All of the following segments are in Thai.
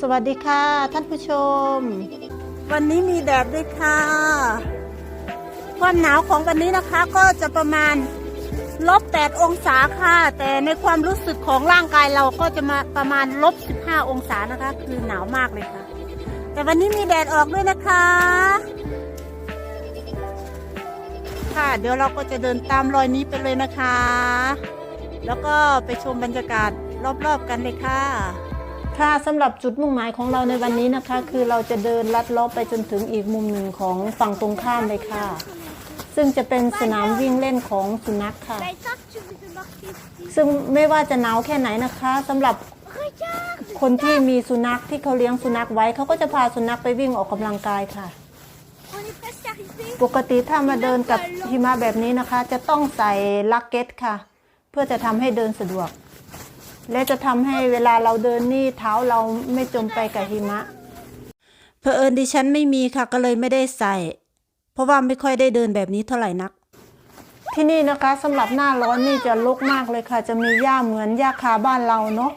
สวัสดีค่ะ ท่านผู้ชม วันนี้มีแดดด้วยค่ะ ความหนาวของวันนี้นะคะก็จะประมาณลบ8องศาค่ะ แต่ในความรู้สึกของร่างกายเราก็จะมาประมาณลบ15องศานะคะ คือหนาวมากเลยค่ะ แต่วันนี้มีแดดออกด้วยนะคะ ค่ะ เดี๋ยวเราก็จะเดินตามรอยนี้ไปเลยนะคะ แล้วก็ไปชมบรรยากาศ รอบๆกันเลยค่ะ ค่ะสำหรับจุดมุ่งหมายของเราในวันนี้นะคะ คือเราจะเดินลัดเลาะไปจนถึงอีกมุมหนึ่งของฝั่งตรงข้ามเลยค่ะ ซึ่งจะเป็นสนามวิ่งเล่นของสุนัขค่ะ ซึ่งไม่ว่าจะหนาวแค่ไหนนะคะสำหรับคนที่มีสุนัขที่เขาเลี้ยงสุนัขไว้เขาก็จะพาสุนัขไปวิ่งออกกำลังกายค่ะ ปกติถ้ามาเดินกับหิมะแบบนี้นะคะ จะต้องใส่ลักเก็ตค่ะ เพื่อจะทำให้เดินสะดวก และจะทำให้เวลาเราเดินนี่เท้าเราไม่จมไปกับหิมะเพอเอิญดิฉันไม่มีค่ะก็เลยไม่ได้ใส่ เพราะว่าไม่ค่อยได้เดินแบบนี้เท่าไหร่นัก ที่นี่นะคะสำหรับหน้าร้อนนี่จะรกมากเลยค่ะ จะมีหญ้าเหมือนหญ้าคาบ้านเราเนาะ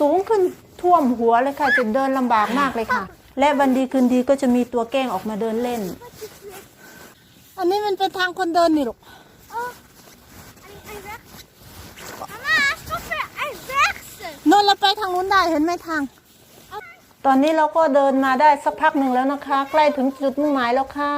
สูงขึ้นท่วมหัวเลยค่ะจะเดินลำบากมากเลยค่ะ และวันดีคืนดีก็จะมีตัวแกล้งออกมาเดินเล่น อันนี้มันเป็นทางคนเดินนี่หรอก Oh, allez, inverse. Maman, je t'en fais inverse. โน่นเรา ได้เห็นไหมทาง ตอนนี้เราก็เดินมาได้สักพักหนึ่งแล้วนะคะ ใกล้ถึงจุดมุ่งหมายแล้วค่ะ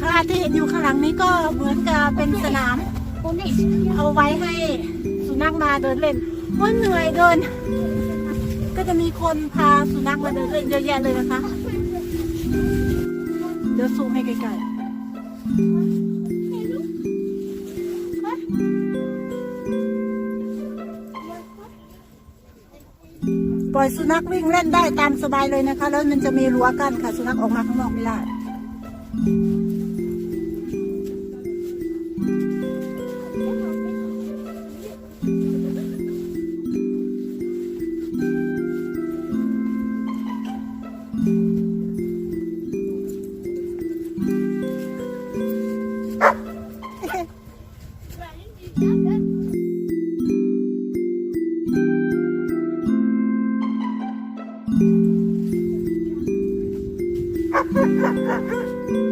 ค่ะที่เห็นอยู่ข้างหลังนี้ก็เหมือนกับเป็นสนาม เอาไว้ให้สุนัขมาเดินเล่นโอ้ยเหนื่อยเดิน ก็จะมีคนพาสุนัขมาเดินเล่นเยอะแยะเลยนะคะ เดี๋ยวซูมให้ไกลๆ ปล่อยสุนัขวิ่งเล่นได้ตามสบายเลยนะคะ แล้วมันจะมีรั้วกั้นค่ะ สุนัขออกมาข้างนอกไม่ได้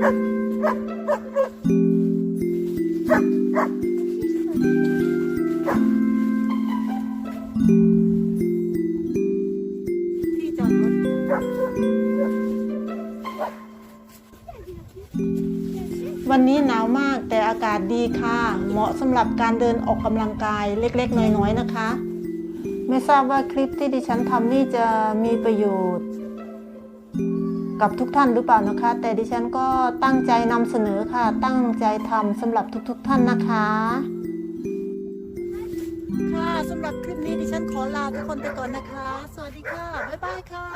ที่จอดรถวันนี้หนาวมากแต่อากาศดีค่ะ เหมาะสำหรับการเดินออกกำลังกายเล็กๆ น้อยๆนะคะ ไม่ทราบว่าคลิปที่ดิฉันทำนี่จะมีประโยชน์ กับทุกท่านหรือเปล่านะคะ แต่ดิฉันก็ตั้งใจนำเสนอค่ะ ตั้งใจทำสำหรับทุกๆท่านนะคะ ค่ะสำหรับคลิปนี้ดิฉันขอลาทุกคนไปก่อนนะคะ สวัสดีค่ะ บ๊ายบายค่ะ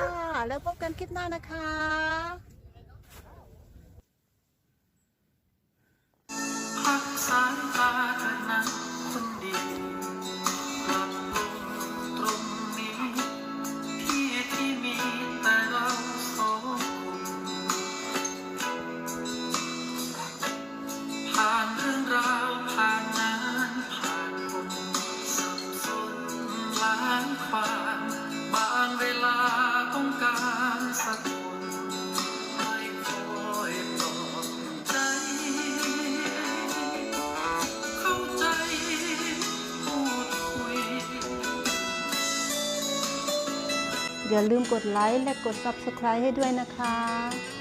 แล้วพบกันคลิปหน้านะคะ อย่าลืมกดไลค์และกด Subscribe ให้ด้วยนะคะ